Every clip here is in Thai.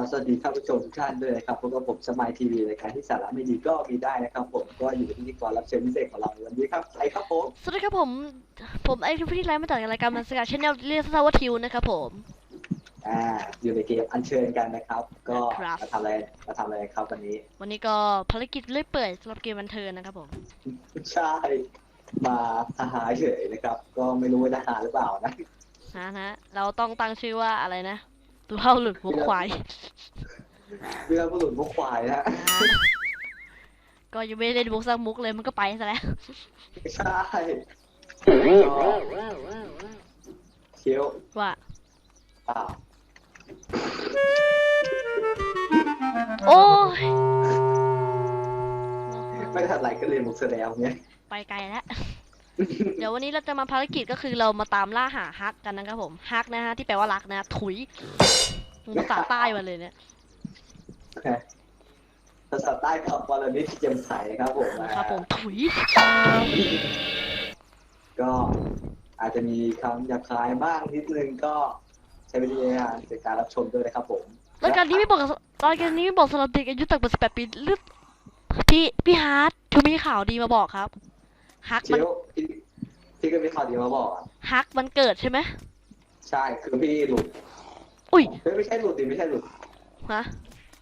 ก็สวัสดีท่านผู้ชมทุกท่านด้วยนะครับพบกับผมสมายทีวีรายการที่สาระไม่ดีก็มีได้นะครับ ผมก็อยู่กับพิธีกรรับเชิญพิเศษของเราในวันนี้ครับใครครับผมสวัสดีครับผม ผมไอทูพี่ไลฟ์มาจากรายการมันสกัดชแนลเรียกสั้นๆว่าทิวนะครับผมอ่าอยู่ในเกมอัญเชิญกันนะครับ ก็ครับ มาทำอะไรมาทำอะไรครับวันนี้วันนี้ก็ภารกิจเลื่อยเปื่อยสำหรับเกมบันเทิงนะครับผมใช่มาทหารเฉยนะครับ ก็ไม่รู้ว่าจะหาหรือเปล่านะ นะนะเราต้องตั้งชื่อว่าอะไรนะ ตัวเท่าหลุดหัวควายเรื่องผู้หลุดมุกควายนะนะก็ยังไม่ได้เล่นมุกสักมุกเลยมันก็ไปซะแล้วใช่เคี้ยวว่าเปล่าโอ้ยไม่ทันไรก็เรียนมุกแสดงเนี่ย ไปไกลแล้ว เดี๋ยววันนี้เราจะมาภารกิจก็คือเรามาตามล่าหาฮักกันนะครับผมฮักนะฮะที่แปลว่ารักนะถุยมึงภาษาใต้มาเลยเนี่ยภาษาใต้กับวรนิชเจียมใสครับผมนะครับผมถุย ก็อาจจะมีคำหยาบคายบ้างนิดนึงก็ใช้วิจารณญาณในการรับชมด้วยนะครับผมรายการนี้ไม่บอกรายการนี้ไม่บอกสำหรับเด็กอายุต่ำกว่า18ปีหรือพี่พี่ฮาร์ดทูมีข่าวดีมาบอกครับ ฮักเชีมันยวพี่พี่ก็มีข่าวดีมาบอกอะฮักมันเกิดใช่ไหมใช่คือพี่หลุดอุ้ยเฮ้ยไม่ใช่หลุดดิไม่ใช่หลุด ฮะ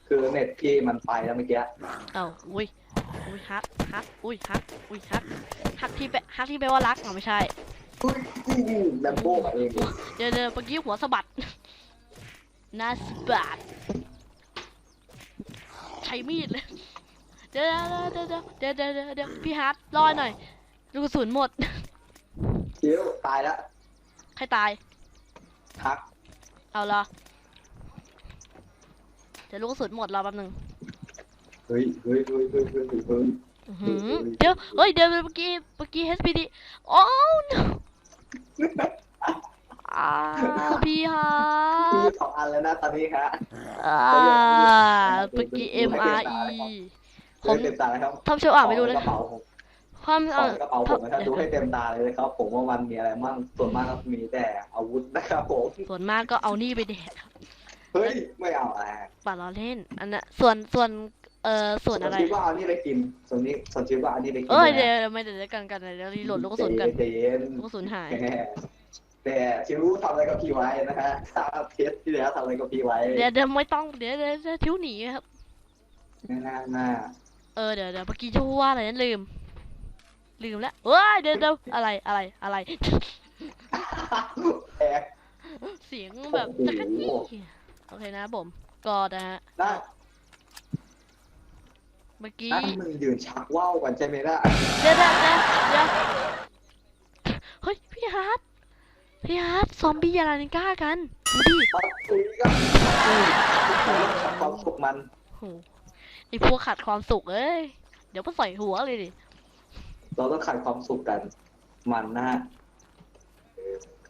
คือเน็ตพี่มันไปแล้วเมื่อกี้เอ้าอุ้ยอุ้ยฮักฮักอุ้ยฮักอุ้ยฮักฮักที่แปลฮักที่แปลว่ารักอ๋อไม่ใช่ อุ้ยแลมโบ้มาเองเลยเดี๋ยวเดี๋ยวเมื่อกี้หัวสะบัดน่าสะบัด ใช้มีดเลย เดี๋ยวเดี๋ยวเดี๋ยวเดี๋ยวเดี๋ยวเดี๋ยวเดี๋ยวพี่ฮาร์ดรอหน่อย ลูกกระสุนหมดเชียวตายแล้วใครตายทักเอาละเดี๋ยวลูกกระสุนหมดรอแป๊บนึงเฮ้ยเฮ้ยเฮ้ยเฮ้ยเฮ้ยเฮ้ย อื้อหือเดี๋ยวเฮ้ยเดี๋ยวเมื่อกี้เมื่อกี้ HPD โอ้ no อ่าพี่ฮะพี่สองอันแล้วนะตอนนี้ฮะอ่าเมื่อกี้ MRE ผผมมเต็มตาแล้วครับทำเชียวอ่านไม่รู้กนะระเป๋าผม ความขเอ่องอกระเป๋าผมนะครับดูให้เต็มตาเลยนะครับ ผมว่ามันมีอะไรมั่งส่วนมากก็มีแต่อาวุธนะครับผมส่วนมากก็เอานี่ไปแดกครับเฮ้ยไม่เอาอะไรป่าล้อเล่น อันน่ะส่วนส่วนเอ่อส่วนอะไร คิดว่าเอานี่ไปกินส่วนนี้ส่วนคิดว่าเอานี่ไปกินเอ้ยเดี๋ยวเดี๋ยวไม่เดี๋ยวเดี๋ยวกันกันเดี๋ยวรีโหลดลูกกระสุนกันใจเย็นลูกกระสุนหายแหมแต่ชิวทำอะไรกับพี่ไว้นะฮะทราบเทสที่แล้วทำอะไรกับพี่ไว้เดี๋ยวเดี๋ยวไม่ต้องเดี๋ยวเดี๋ยวเดี๋ยวทิ้วหนีครับหน้าหน้าเออเดี๋ยวเดี๋ยวเมื่อกี้จะพูดว่าอะไรนั้นลืม ลืมแล้วเอ้ยเดี๋ยวเดี๋ยวอะไรอะไรอะไร แอกเสียงแบบโอ้โหจักรจี้โอเคนะผมก็นะฮะหน้าเมื่อกี้หน้ามึงยืนชักว่าวกันใช่ไหมล่ะเดี๋ยวเดี๋ยวเดี๋ยวเดี๋ยวเฮ้ยพี่ฮาร์ดพี่ฮาร์ดซอมบี้ยาลานิก้ากันดูดิปัดคุยกันขัดความสุขมันโหไอพวกขาดความสุขเอ้ยเดี๋ยวก็ใส่หัวเลยดิ เราต้องขัดความสุขกัน มันนะฮะ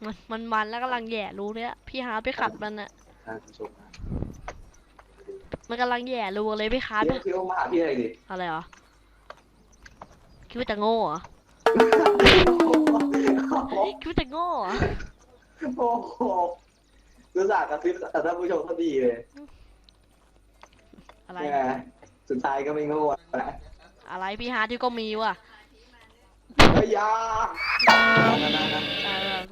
มันมันมันแล้วกำลังแหย่รู้เนี่ยพี่ฮาร์ดไปขัดมันอะท่านผู้ชมนะมันกำลังแหย่รู้เลยพี่ฮาร์ดเที่ยวเที่ยวมาหาพี่อะไรดิอะไรเหรอคิดว่าจะโง่เหรอคิดว่าจะโง่เหรอโอ้โหรู้จักกระซิบแต่ท่านผู้ชมก็ดีเลยอะไร เนี่ยสุดท้ายก็ไม่โง่นะอะไรพี่ฮาร์ดที่ก็มีว่ะ เฮ้ยอยานะนะนะเอ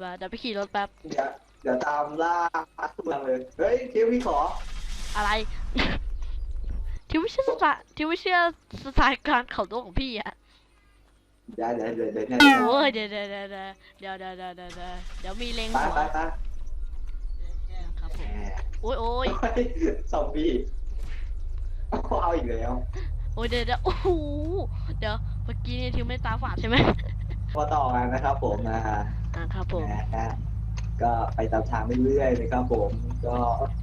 อเดี๋ยวไปขี่รถแป๊บเดี๋ยวเดี๋ยวตามล่าทุกเมืองเลย เฮ้ยเที่ยวพี่ขอ อะไรที่ไม่เชื่อสไตล์ที่ไม่เชื่อสไตล์การเข่าตัวของพี่อะเดี๋ยวเดี๋ยวเดี๋ยวเดี๋ยวเดี๋ยวโอ้ยเดี๋ยวเดี๋ยวเดี๋ยวเดี๋ยวเดี๋ยวเดี๋ยวเดี๋ยวเดี๋ยวเดี๋ยวมีเลงไปหัวไปไปครับแหผมมโอ้ยโอ้ยโอ้ยซอมบี้เอาอีกแล้วโอ้ยเดี๋ยวเดี๋ยวโอ้โหเดี๋ยวเมื่อกี้นี่ทิวไม่ตาฝาดใช่ไหมมาต่อกันนะครับผมนะฮะอ่าครับผมนะฮะก็ไปตามทางเรื่อยๆนะครับผมก็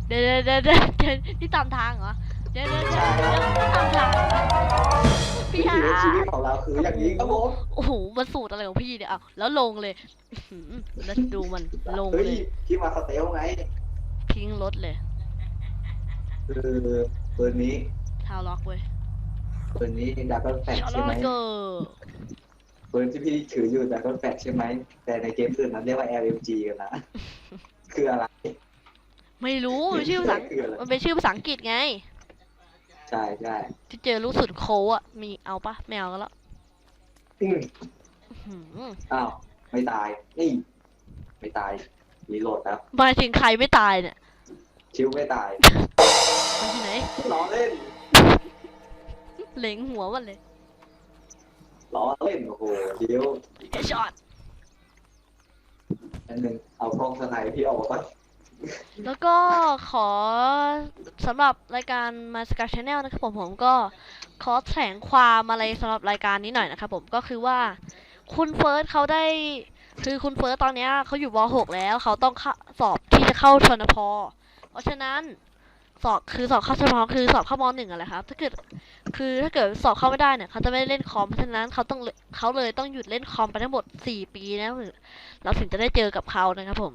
เดี๋ยวเดี๋ยวเดี๋ยวเดี๋ยวเดี๋ยวนี่ตามทางเหรอเดี๋ยวเดี๋ยวเดี๋ยวเดี๋ยวตามทางเหรอวิพี่ถีฮาชีวิตของเราคืออย่างนี้ครับผมโอ้โหมันสูตรอะไรของพี่เนี่ยอะแล้วลงเลยอื้อหือแล้วดูมันลงเฮ้ยเลยที่มาสเตลไงทิ้งรถเลยคือปืนนี้เท้าล็อกเว้ย ปืนนี้ดักก็แฟกชอใช่ไหมลเกอร์ปืนที่พี่ถืออยู่ดักก็แฟกใช่ไหม แต่ในเกมอื่นมันเรียกว่า LMG กันนะ คืออะไร ไม่รู้มันชื่อภาษาคืออะไร มันเป็นชื่อภาษาอังกฤษไง ใช่ใช่ที่เจอลูกสุดโคอะ มีเอาปะไม่เอากันแล้วอืมอื้อหืออ้าวไม่ตายนี่ไม่ตายรีโหลดครับ หมายถึงใครไม่ตายเนี่ยชิวไม่ตายมันที่ไหน ล้อเล่น เล็งหัวมันเลยล้อเล่นโอ้โหเดี๋ยวเอช็อตอันหนึ่งเอากล้องสไนพี่ออกมาก่อนแล้วก็ขอสำหรับรายการ My Sky Channel นะครับผมผมก็ขอแถลงความอะไรสำหรับรายการนี้หน่อยนะครับผมก็คือว่าคุณเฟิร์สเขาได้คือคุณเฟิร์สตอนเนี้ยเขาอยู่ม .6 แล้วเขาต้องเข้าสอบที่จะเข้าชนพเพราะฉะนั้น สอบคือสอบเข้าชนพคือสอบเข้ามหนึ่งอะไรครับ ถ้าเกิดคือถ้าเกิดสอบเข้าไม่ได้เนี่ยเขาจะไม่ได้เล่นคอมเพราะฉะนั้นเขาต้องเขาเลยต้องหยุดเล่นคอมไปทั้งหมดสี่ปีนะเราถึงจะได้เจอกับเขานะครับผม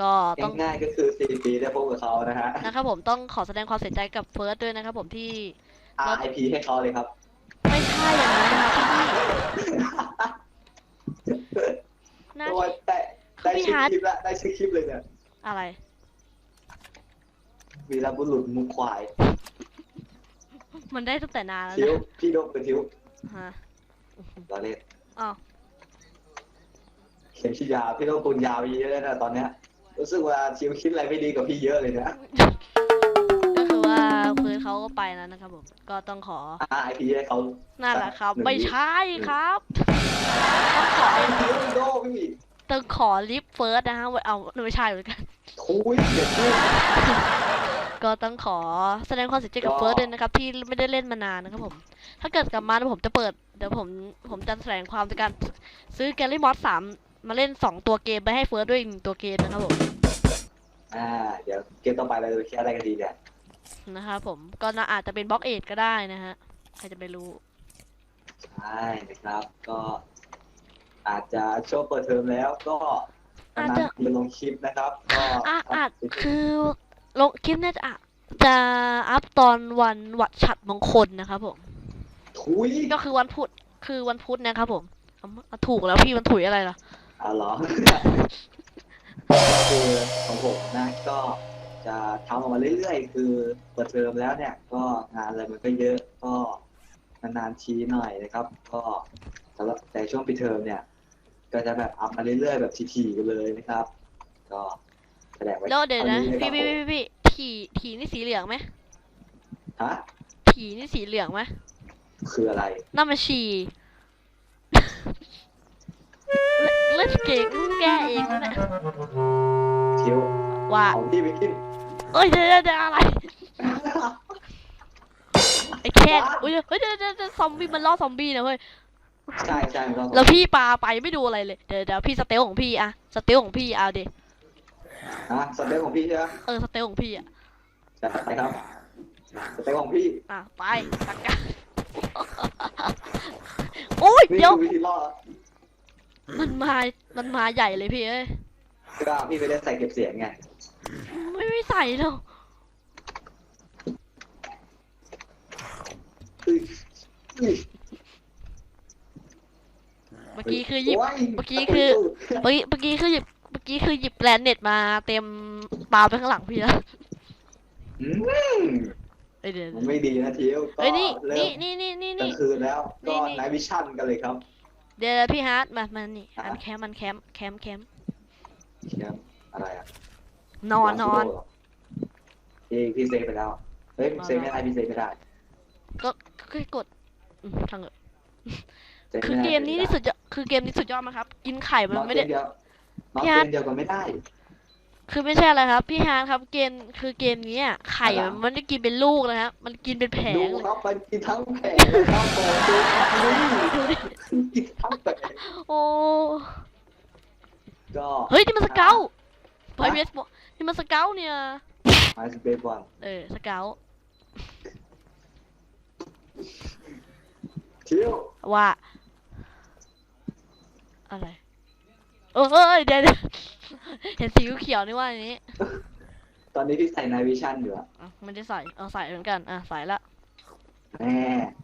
ก็ต้องง่ายๆก็คือสี่ปีได้พบกับเขานะฮะนะครับผมต้องขอแสดงความเสียใจกับเฟิร์สด้วยนะครับผมที่ RIP ให้เขาเลยครับ ไม่ใช่อย่างนั้นนะครับพี่น่าโอ้ยได้ได้พี่ชื่อฮาร์ดคลิปละได้ชื่อคลิปเลยเนี่ยอะไร วีรบุรุษมุกควายมันได้ตั้งแต่นานแล้วทิวนะพี่โดกเป็นทิวฮะล้อเล่นอ้าวเข็มฉีดยาพี่โดกตุนยาวเยอะเลยนะตอนเนี้ยรู้สึกว่าทิวคิดอะไรไม่ดีกับพี่เยอะเลยนะก็คือว่าเฟิร์สเขาก็ไปแล้วนะครับผม ก็ต้องขอ RIP ให้เขา นั่นแหละครับหนึ่งไม่ใช่ครับ ต้องขอทิวโดพี่ต้องขอลิฟต์เฟิร์สนะฮะไว้เอาไม่ใช่เหมือนกันทุยเดี๋ยวพูด ก็ต้องขอแสดงความเสียใจกับก็เฟิร์สด้วยนะครับที่ไม่ได้เล่นมานานนะครับผม ถ้าเกิดกลับมาแล้วผมจะเปิดเดี๋ยวผมผมจะแสดงความในการซื้อแกลลี่มอสสามมาเล่นสองตัวเกมไปให้เฟิร์สด้วยอีกหนึ่งตัวเกมนะครับผมอ่าเดี๋ยวเกมต่อไปเราจะแค่อะไรกันดีเนี่ยนะครับผมก็น่าอาจจะเป็นบล็อกเอทก็ได้นะฮะใครจะไปรู้ใช่นะครับ ก็อาจจะช่วงเปิดเทอมแล้วก็อาจนานจะๆจะลงคลิปนะครับ ก็อะอาจคือ ลงคลิปเนี่ยจะอะจะอัพตอนวันวัดฉัดมงคลนะครับผมทุยก็คือวันพุธคือวันพุธนะครับผมเอาเอาถูกแล้วพี่มันถุยอะไรล่ะอ๋อเหรอ คือของผมนะก็จะทำออกมาเรื่อยๆ คือเปิดเทอมแล้วเนี่ย ก็งานอะไรมันก็เยอะก็นานๆทีหน่อยนะครับ ก็สำหรับแต่ช่วงปิดเทอมเนี่ย ก็จะแบบอัพมาเรื่อยๆ แบบถี่ๆกันเลยนะครับ ก็ แสดงไว้แล้วเดี๋ยวนะท่าพี่พี่ครับพี่พี่ถี่ถี่นี่สีเหลืองไหมผมฮะถี่นี่สีเหลืองไหมคืออะไรนั่นมันฉี่เล่นเก่งแก้เองนั่นแหละทิวว่าของพี่ไปกินเอ้ยเดี๋ยวเดี๋ยวเดี๋ยวอะไรไอ้แค่เฮ้ยเฮ้ยเดี๋ยวเดี๋ยวเดี๋ยวซอมบี้มันล่อซอมบี้นะเว้ยใช่ใช่ครับแล้วพี่ปาไปไม่ดูอะไรเลยเดี๋ยวเดี๋ยวพี่สเตลของพี่อะสเตลของพี่เอาดิ ฮะสเต็กของพี่ใช่ไหมเออสเตลของพี่อะจัดไปครับสเต็กของพี่อะไปตักกันโอ้ยนี่เดี๋ยว คือวิธีรอดมันมา มันมาใหญ่เลยพี่เอ้ย ก็พี่ไม่ได้ใส่เก็บเสียงไงไม่ไม่ใส่หรอกอุ้ยอุ้ยเมื่อกี้คือหยิบ โยเมื่อกี้คือ เมื่อกี้เมื่อกี้คือหยิบเมื่อ กี้คือหยิบแกลนเน็ตมาเต็มปาไปข้างหลังพี่แล้วอืมเอ้ยเดี๋ยวมันไม่ดีนะทิวก็เอ้ยนี่เริ่นี่มนี่นี่นี่กลานี่ งคืนแล้วนี่ก็นี่ไนวิชั่นกันเลยครับ เดี๋ยวพี่ฮาร์ดมามานี่อะ อันแคมป์อันแคมป์แคมป์แคมป์เชียงอะไรอะนอนนอนลาซูโดเหรพี่พี่เซฟไปแล้ว เฮ้ยเซฟไม่ได้พี่เซฟไม่ได้ก็ก็กดอืมทางเออซฟคือไได้เกมนี้นี่สุดยอดคือเกมนี้สุดยอดมากครับ กินไข่มันนอนไม่เกได้มเดียว พนอนี่ฮาร์ดเกมเดียวกันไม่ได้ คือไม่ใช่อะไรครับ พี่ฮาร์ดครับเกมคือเกมนี้อะไข่อะไรมันไม่ได้กินเป็นลูกนะครับมันกินเป็นแผดูงเลยครับมันกินทั้งแผงนะครับโอ้ดูดูดิกินทั้งแผงโอ้ก็เฮ้ยนี่มันสเกลไพฮะเวสบอกนี่มันสเกลเนี่ยมาสเปซบอลเออสเกลทิวว่าอะไรเออเอ้ ยเดี๋ยวเดี๋ยวเห็นสีเขียวๆนี่ว่าอันนี้ตอนนี้พี่ใส่ไนวิชั่นอยู่อะอะมันจะใส่เอาใส่เหมือนกันอะใส่ละแหม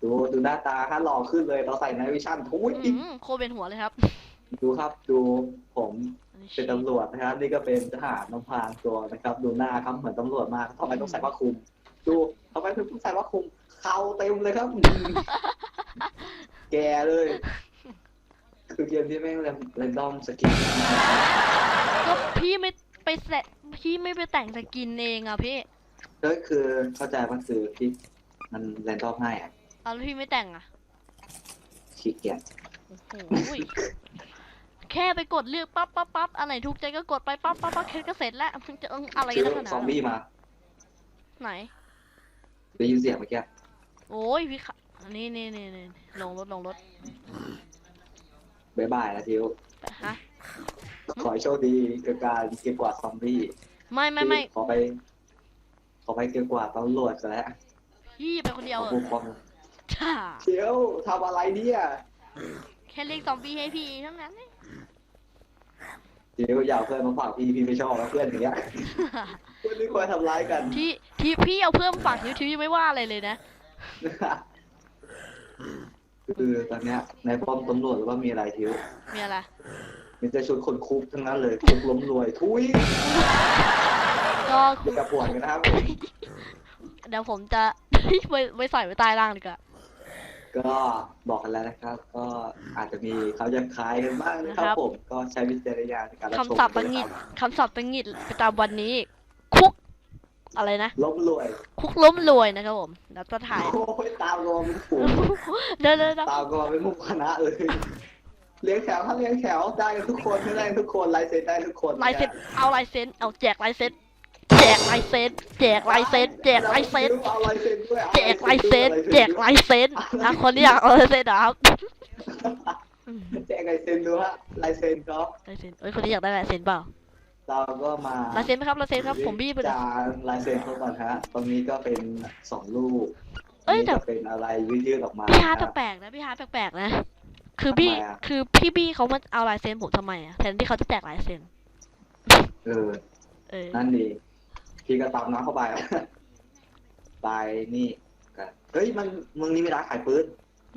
ดูดูหน้าตาฮะหล่อขึ้นเลยเราใส่ไนวิชั่นทุยอืมโคเป็นหัวเลยครับดูครับดูผมเป็นตำรวจนะครับ นี่ก็เป็นทหารนำพรางตัวนะครับ ดูหน้าครับเหมือนตำรวจมากทำไมต้องใส่ผ้าคลุม ดูทำไมถึงต้องใส่ผ้าคลุมเขาเต็มเลยครับ แกเลย คือเกมที่แม่งเรนดอมสกินก็พี่ไม่ไปแสะพี่ไม่ไปแต่งสกินเองอะพี่ก็คือเข้าใจมันคือที่มันเรนดอมให้อะเอาแล้วพี่ไม่แต่งอะขี้เกียจโอ้โหยแค่ไปกดเลือกปั๊บปั๊บปั๊บอันไหนถูกใจก็กดไปปั๊บปั๊บปั๊บแค่ก็เสร็จแล้วมันจะอะไรซื้อกันขนาดซอมนั้นบี้มาไหน ได้ยินเสียงเมื่อกี้โอ้ยพี่ขะนี่นี่นี่นี่ลงรถลงรถ บายบายนะทิวไปฮะ ขอให้โชคดีกับการเก็บกวาดซอมบี้ไม่ไม่ไม่ขอไป ขอไปเก็บกวาดตำรวจกันแล้วพี่ไปคนเดียวขอเอผู้อครองจ้าเชียวทำอะไรเนี่ยแค่เรียกซอมบี้ให้พี่เท่านั้นเองเชียวอยากเพื่อนมาฝากพี่พี่ไม่ชอบแล้วเพื่อนอย่างเงี้ยเพื่อนไม่ควรทำร้ายกัน ที่ที่พี่เอาเพิ่มฝากนิ้วทิวยังไม่ว่าอะไรเลยนะ คือตอนเนี้ยในป้อมตำรวจหรือว่ามีอะไรทิวมีอะไร มีแต่ชุดคนคุกทั้งนั้นเลยคุกล้มรวยทุยก็เด็กกระปวดกันนะครับเดี๋ยวผมจะไปไปใส่ไว้ใต้ล่างดีกว่าก็บอกกันแล้วนะครับ ก็อาจจะมีเขาจะคล้ายกันบ้างนะครับนะครับผมก็ใช้วิจารณญาณในการรับชมคำศัพท์ด้บัวยงนะงิดครับคำศัพท์บังงิดประจำวันนี้ คุก อะไรนะล้มรวย คุกล้มรวยนะครับผมแล้วก็ถ่ายโอ้ยตามรอเป็นฝูงเดี๋ยวเดี๋ยวเดี๋ยวตามรอเป็นหมุกคณะเลยเลี้ยงแถวครับเลี้ยงแถวได้กันทุกคนไม่ได้กันทุกคนลายเซ็นได้ทุกคนลายเซ็นเอาลายเซ็นเอาแจกลายเซ็นแจกลายเซ็นแจกลายเซ็นแจกลายเซ็นเอาลายเซ็นด้วยเอาแจกลายเซ็นแจกลายเซ็นอะคนที่อยากเอาลายเซ็นเหรอครับอืมแจกลายเซ็นดูฮะลายเซ็นก็ลายเซ็นเอ้ยคนที่อยากได้ลายเซ็นเปล่า เราก็มาลายเซ็นไหมครับลายเซ็นครับ ผมบี้ไปเลย จานลายเซ็นเขาก่อนฮะตรงนี้ก็เป็นสองลูกเอ้ยนี่แต่จะเป็นอะไรยืดๆออกมาพี่ฮาร์ดนะแปลกๆนะพี่ฮาร์ดแปลกๆนะ คือพี่ทำไมอะคือพี่บี้เขามาเอาลายเซ็นผมทำไมอะแทนที่เขาจะแจกลายเซ็นเออ เออนั่นดี พี่ก็ตามน้ำเข้าไป ไปนี่กันเฮ้ยมันมึงนี่มีร้านขายปืน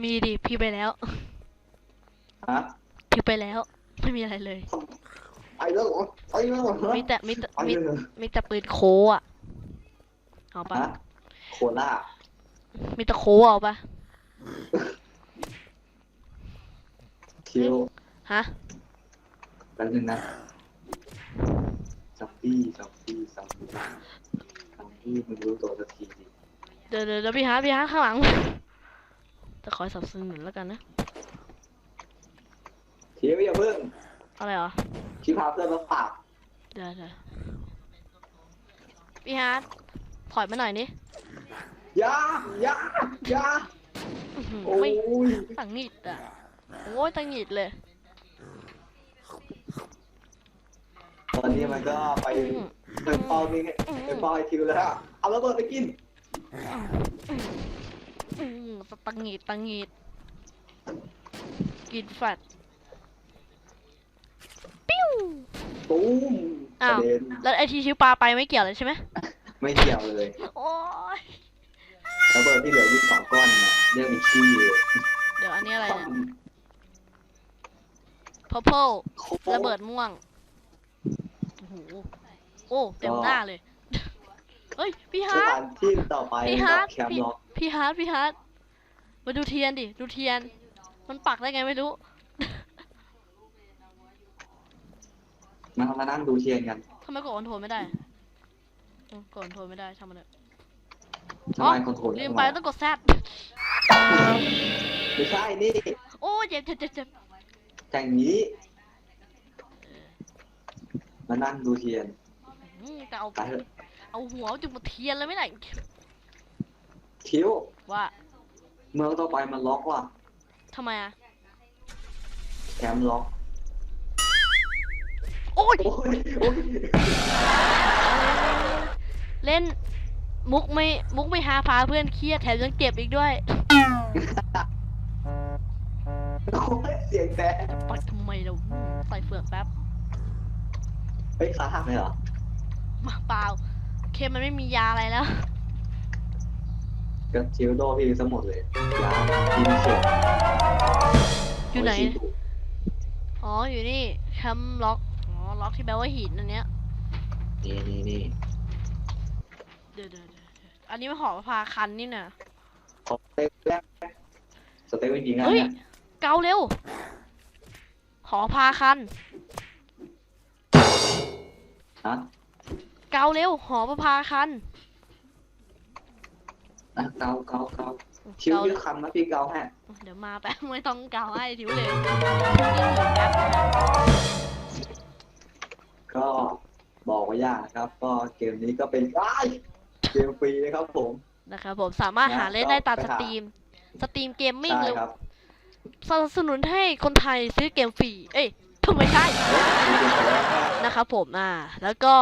มีดิพี่ไปแล้วฮะพี่ไปแล้ว ไม่มีอะไรเลย ไปแล้วเหรอไปแล้วเหรอมีแต่มีแต่ไปมีเลยเหรอมีแต่ปืนโคอะเอาปะฮะโคล่ามีแต่โคเอาปะคิวฮะแป๊บนึงนะซัมบี้ซัมบี้ซัมบี้ซัมบี้มึงรู้ตัวสักทีดิเดี๋ยวเดี๋ยวเดี๋ยวพี่ฮาร์ดพี่ฮาร์ดข้างหลังจะคอยสนับสนุนแล้วกันนะคิวอย่าเพิ่งอะไรเหรอ คิวพาเพื่อนมาฝากเดี๋ยวเดี๋ยวพี่ฮาร์ดถอยมาหน่อยนี่อยาอยาอยาอื้อหือโอ้ไม่ยตังหงิดอะโอ้ยตังหงิดเลย ตอนนี้มันก็ไปอืมไปเป้านี่ไปเป้าไอคิวแล้วฮะเอาระเบิดไปกินอืมตังหงิดตังหงิดกินแฟต ปิ้วตูมกอ้าวระเด็นแล้วไอทีชิวปลาไปไม่เกี่ยวเลยใช่ไหมไม่เกี่ยวเลยโอ้ยระเบิดที่เหลืออยู่สองก้อนเนี่ยเรียกมีขี้อยู่เดี๋ยวอันนี้อะไรเนี่ย purple โคระเบิดม่วง โอ้โห โอ้เต็มหน้าเลย เฮ้ย พี่สฮาร์ดถานที่ต่อไปพี่คฮารัร์บดแคมป์พี่ล็อกพี่ฮาร์ดพี่ฮาร์ดมาดูเทียนดิ ดูเทียน มันปักได้ไงไม่รู้ มามานั่งดูเทียนกันทำไมกดคอนโทรลไม่ได้อืมกดคอนโทรลไม่ได้ช่างมันเถอะทำไมคอนโทรลลืมไปต้องกดแซดไม่ใช่นี่โอ้เจ็บเจ็บเจ็บเจ็บแต่อย่างนี้ มานั่งดูเทียนอืมจะเอาไปเถอะเอาหัวจุดมาเทียนเลยไม่ได้คิวว่า เมืองต่อไปมันล็อกว่ะทำไมอะแคมป์ล็อก โอ้ยโอ้ยโอ้ย เล่นมุกไม่มุกไม่หาพาเพื่อนเครียดแถมยังเจ็บอีกด้วยโอ้ยเสียงแตะปัดทำไมเราอืมใส่เฟือกแป๊บเฮ้ยขาหักเลยเหรอมาเปล่าเคมันไม่มียาอะไรแล้วก็ชิลโดพี่สมุดเลยยาพี่ไม่เขียนอยู่ไหนโฉีดอ๋อ อยู่นี่แคมป์ล็อกอ๋อ ล็อกที่แปลว่าหินอันเนี้ยนี่นี่นี่เดี๋ยวเดี๋ยวเดี๋ยวเดี๋ยวอันนี้มันหอพาคันนี่น่ะขอสเต็ปแรกสเต็ปจริงๆนะเฮ้ยเนี่ยเกาเร็ว หอพาคัน ฮะเกาเร็ว หอพาคันอะเกาเกาเกาชิวเกาชื่อคำนะพี่เกาให้เดี๋ยวมาแป๊บไม่ต้องเกาให้ทิวเลย ก็บอกไว้อย่างนะครับ ก็เกมนี้ก็เป็นอ้ายเกมฟรีนะครับผม นะครับผมสามารถหาเล่นได้ตามสตรีม สตรีมเกมมิ่งใช่หรือครับสนับสนุนให้คนไทยซื้อเกมฟรี เอ้ยทำไมใช่ นะครับผมอ่า แล้วก็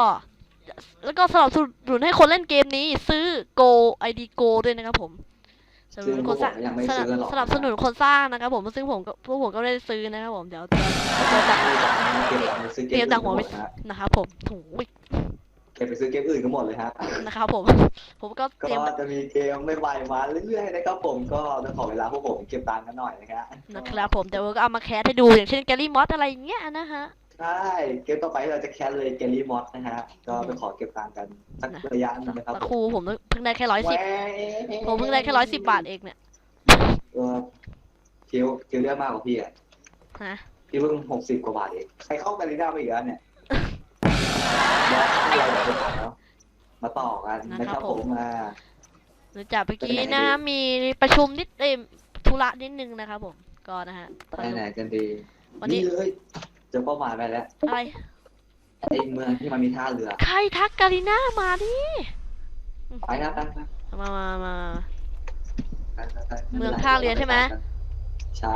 แล้วก็สนับสนุนให้คนเล่นเกมนี้ซื้อ Go ID Go ด้วยนะครับผม สนับสซึ่งนุนพควกนผสร้างมยังไม่สนัซื้บอหรอก สนับสนุนคนสร้างนะครับผมซึ่งผมก็พวกผมก็ไม่ได้ซื้อนะครับผมเดี๋ยวจะเดี๋ยวจะเก็บตังค์ไปซื้อเกมเตรียมอื่นตังค์หัวหมไปดนะฮะนะครับผมโถูยเก็บไปซื้อเกมอื่นก็หมดเลยฮะ นะครับผม ผมก็ก็เตรียมจะมีเกมไม่ไหวมาเรื่อยๆนะครับผมก็ต้องขอเวลาพวกผมเก็บตังค์กันหน่อยนะฮะ นะครับผมแต่ว่าก็เอามาแคสให้ดูอย่างเช่นแกลลี่มอสอะไรอย่างเงี้ยนะฮะ ใช่เกมต่อไปเราจะแคสเลยเกลลี่มอสนะฮะ ก็ไปขอเก็บตังค์กันสักระยะหนึงนะครับแต่ครูผมเพิ่งได้แค่ร้อยสิบแหวผมเพิ่งได้แค่ร้อยสิบบาทเองเนี่ยเออคิวคิวเรียกมากกว่าพี่อะฮะพี่เพิ่งหกสิบกว่าบาทเองใครเข้ากันลีน่าไปอีกแล้วเนี่ยเดี๋ยวเราเดี๋ยวไปต่อเนาะมาต่อกันนะครับผมมาหรือจากเมื่อกี้ไปไหนนะดีมีประชุมนิดเอ้ยธุระนิดนึงนะครับผมก็นะฮะไปไหนกันดีวันนี้นี่เลยเจอเป้าหมายไปแล้วอะไร ไอ้เมืองที่มันมีท่าเรือ ใครทักกาลิน่ามาดิไปนะไปนะมามามา ไปไปไปเมืองท่าเรือใช่ไหม ใช่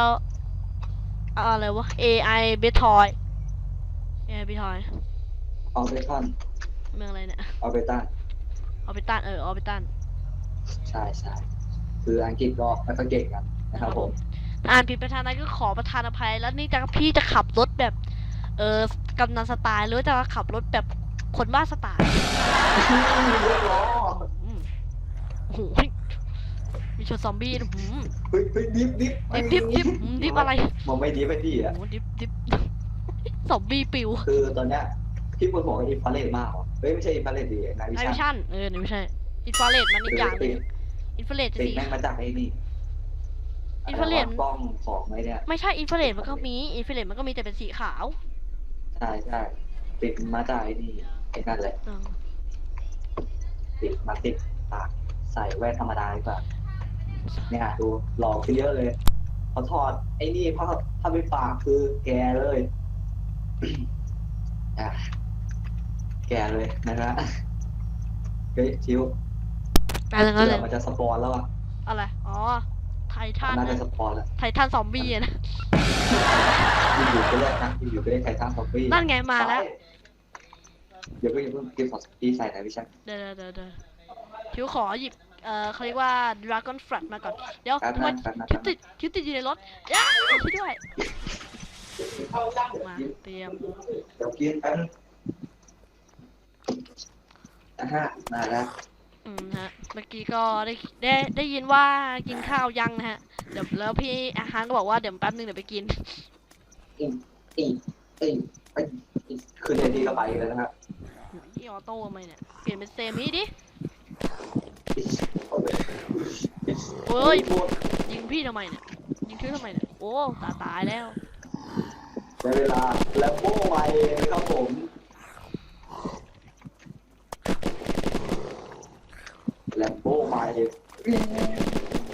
L อะไรวะ AI b e t o y AI b e t o y ออเบทอนเมืองอะไรเนี่ยออเบตันออบิตันเออออบิตัน ใช่ใช่คืออังกฤษก็ไม่ค่อยเก่งกันนะครับผม อ่านผิดประธานใดก็ขอประธานอภัย แล้วนี่จะพี่จะขับรถแบบ เออกำนันสไตล์หรือว่าจะขับรถแบบคนบ้าสไตล์อืมโอ้โหมีชนซอมบี้นะหืมเฮ้ยเฮ้ยดิฟดิฟดิบดิบดิบหืมดิบอะไรมันไม่ดิฟไปดิโอ้อะโหดิบดิบซอมบี้ปิว คือตอนเนี้ยพี่ปวดหัวกับอินฟาเรดมากว่ะเฮ้ยไม่ใช่อินฟาเรดดินายวิไอชั่วินชั่นเออนี่ไม่ใช่อินฟราเรดมันอีกอย่างหนึงอินฟราเรดจะติดสีแม่งมาจากไอ้นี่ อินฟราเรดะไวะกล้องของไอ้เนี่ยไม่ใช่อินฟราเรดมันก็มีอินฟราเรดมันก็มีแต่เป็นสีขาวใช่ใช่ติดมาจากไอ้นี่ไอ้นั่นแหละเออติดมาติดปากใส่แว่นธรรมดาดีกว่าเนี่ยดูหลอกขึ้นเยอะเลยพอถอดไอ้นี่พอถ้าไปปากคือแกเลยอะแกเลยนะฮะเฮ้ยชิวแปลงนั้นเลเดี๋ยยวมันจะสปอนแล้วอะอะไร อ๋อไททันน่าจะนะสปอนแล้วไททันซอมบี้อะนะ อยู่ๆก็เรียกนะอยู่ๆก็เรียกไททันซอมบี้นั่นไงมาแล้ว เดี๋ยวเพิ่งอย่าเพิ่งกิฟต์ของพี่ใส่นะพี่ช่างเดี๋ยวเดี๋ยวเดี๋ยวเดี๋ยวทิวขอหยิบ เอ่อเขาเรียกว่า Dragon Flat มาก่อน เดี๋ยวแป๊บทำไมนะแป๊บนะทิแป๊วบตินะดทิวติดอยู่ในรถย้าช่วยด้วย มาเตรียม เดี๋ยวกินแป๊บนึงอะฮะมาแล้ว อืมฮะ เมื่อกี้ก็ได้ ได้ได้ยินว่ากินข้าวยังนะฮะ เดี๋ยวแล้วพี่อาหารก็บอกว่าเดี๋ยวแป๊บนึงเดี๋ยวไปกิน อีอีอีไปคืนเดียวดีก็ไปแล้วนะครับพี่ออโต้ทำไมเนี่ย เปลี่ยนเป็นเซมี่ดิเฮ้ยยิงพี่ทำไมเนี่ย ยิงทิวทำไมเนี่ย โอ้ตาตายแล้วในเวลาแลมโบ้ไปนะครับผมแลมโบ้ไป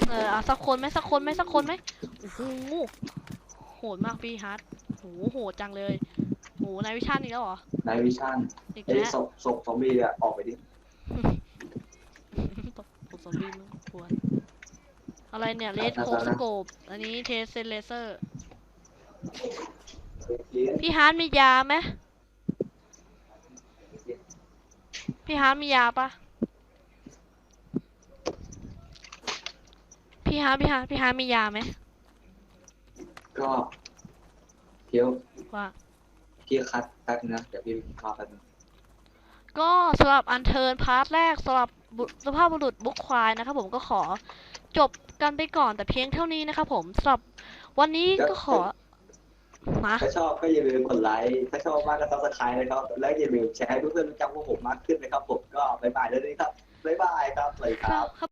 เออเอาสักคนไหมสักคนไหมสักคนไหมโอ้โหโหดมากพี่ฮาร์ดโหโหดจังเลยโหนายวิชันอีกแล้วเหรอ นายวิชั่นอีกไอ้แล้วศพศพซอมบี้อะออกไปดิ ตบตบซอมบี้มั้งควรอะไรเนี่ยเลดโคสโกปอันนี้เทสเซนเลเซอร์ พี่ฮาร์ดมียาไหมพี่ฮาร์ดมียาปะ พี่ฮาร์ดพี่ฮาร์ดพี่ฮาร์ดมียาไหมก็เที่ยวว่า พี่คัดแป๊บนึงนะ เดี๋ยวพี่มาแป๊บนึงก็สำหรับอันเทิร์นพาร์ทแรกสำหรับบุสภาพบุรุษบุกควายนะครับผมก็ขอจบกันไปก่อนแต่เพียงเท่านี้นะครับผมสำหรับวันนี้ก็ขอมาถ้าชอบก็อย่าลืมกดไลค์ ถ้าชอบมากก็ซับสไครต์นะครับ และอย่าลืมแชร์ให้เพื่อนๆรู้จักพวกผมมากขึ้นนะครับ ผมก็บ๊ายบายแล้วนี้ครับบ๊ายบายครับสวัสดีคครัรับบครับ